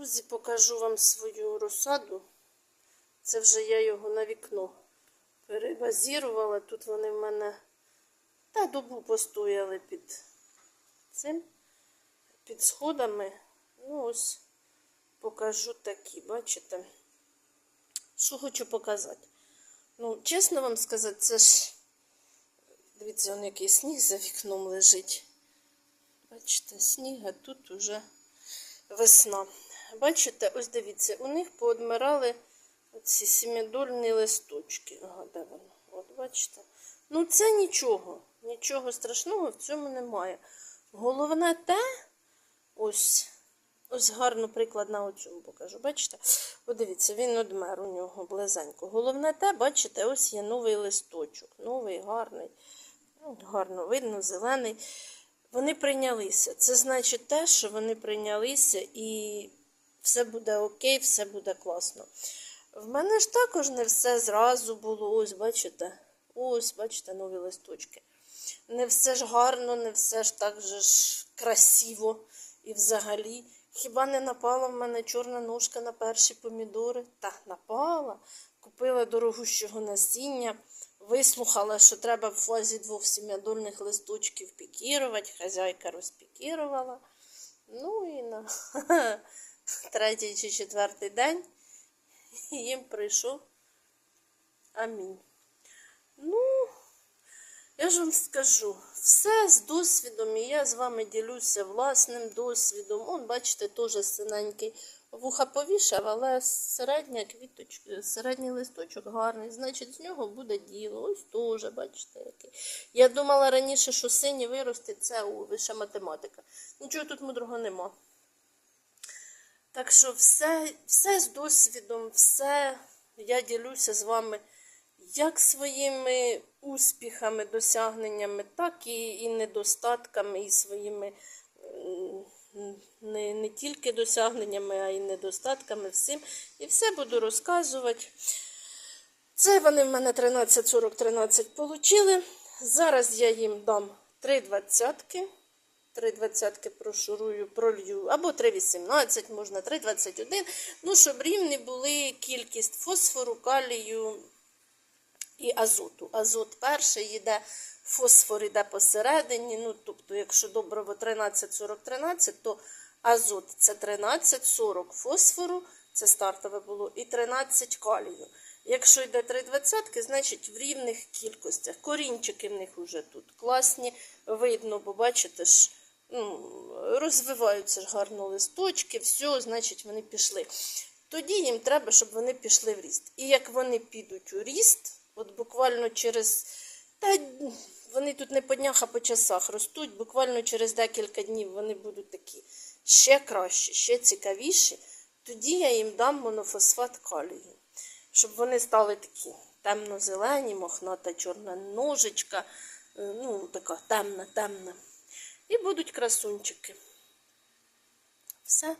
Друзі, покажу вам свою розсаду. Це вже я його на вікно перебазірувала. Тут вони в мене та добу постояли під цим, під сходами. Ну, ось покажу такі, бачите? Що хочу показати? Ну, чесно вам сказати, це ж. Дивіться, он який сніг за вікном лежить. Бачите, сніг, а тут уже весна. Бачите, ось дивіться, у них поодмирали ці сім'ядольні листочки. Ага, де воно? От бачите. Ну, це нічого. Нічого страшного в цьому немає. Головне те, ось, ось гарно приклад на оцьому покажу. Бачите? Подивіться, він одмер у нього близенько. Головне те, бачите, ось є новий листочок. Новий, гарний. Ну, гарно видно, зелений. Вони прийнялися. Це значить те, що вони прийнялися і все буде окей, все буде класно. В мене ж також не все зразу було. Ось, бачите? Ось, бачите, нові листочки. Не все ж гарно, не все ж так же ж красиво і взагалі. Хіба не напала в мене чорна ножка на перші помідори? Та напала. Купила дорогущого насіння, вислухала, що треба в фазі двох сім'ядольних листочків пікірувати. Хазяйка розпікірувала. Ну і на третій чи четвертий день їм прийшов амінь. Ну, я ж вам скажу, все з досвідом, і я з вами ділюся власним досвідом. Он, бачите, теж синенький вуха повішав, але середня квіточка, середній листочок гарний, значить, з нього буде діло. Ось теж, бачите, який. Я думала раніше, що синій виросте, це вища математика. Нічого тут мудрого нема. Так що все, все з досвідом, все я ділюся з вами як своїми успіхами, досягненнями, так і, і недостатками, і своїми не, не тільки досягненнями, а й недостатками всім. І все буду розказувати. Це вони в мене 13-40-13 получили. Зараз я їм дам 3 двадцятки. 3 двадцятки прошурую, пролью, або 3,18, можна 3,21. Ну, щоб рівні були кількість фосфору, калію і азоту. Азот перший йде, фосфор йде посередині. Ну, тобто, якщо добриво 13-40-13, то азот це 13-40 фосфору, це стартове було, і 13 калію. Якщо йде 3 двадцятки, значить в рівних кількостях. Корінчики в них вже тут класні, видно, бо бачите ж, розвиваються гарно листочки, все, значить, вони пішли. Тоді їм треба, щоб вони пішли в ріст. І як вони підуть у ріст, от буквально через. Та вони тут не по днях, а по часах ростуть. Буквально через декілька днів вони будуть такі ще кращі, ще цікавіші. Тоді я їм дам монофосфат калію, щоб вони стали такі темно-зелені, мохната чорна ножичка, е, ну, така темна, темна. І будуть красунчики. Все.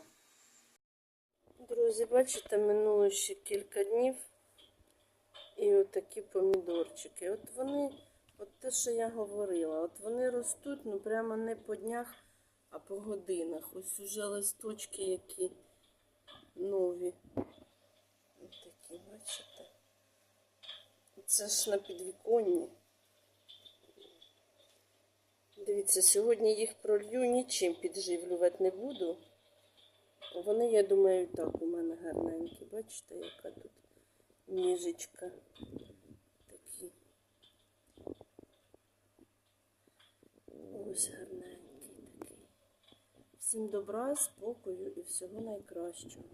Друзі, бачите, минуло ще кілька днів. І отакі помідорчики. От вони, от те, що я говорила, от вони ростуть, ну прямо не по днях, а по годинах. Ось уже листочки, які нові. Ось такі, бачите? Це ж на підвіконні. Дивіться, сьогодні їх пролью, нічим підживлювати не буду. Вони, я думаю, так у мене гарненькі. Бачите, яка тут ніжечка. Такі. Ось гарненький такий. Всім добра, спокою і всього найкращого.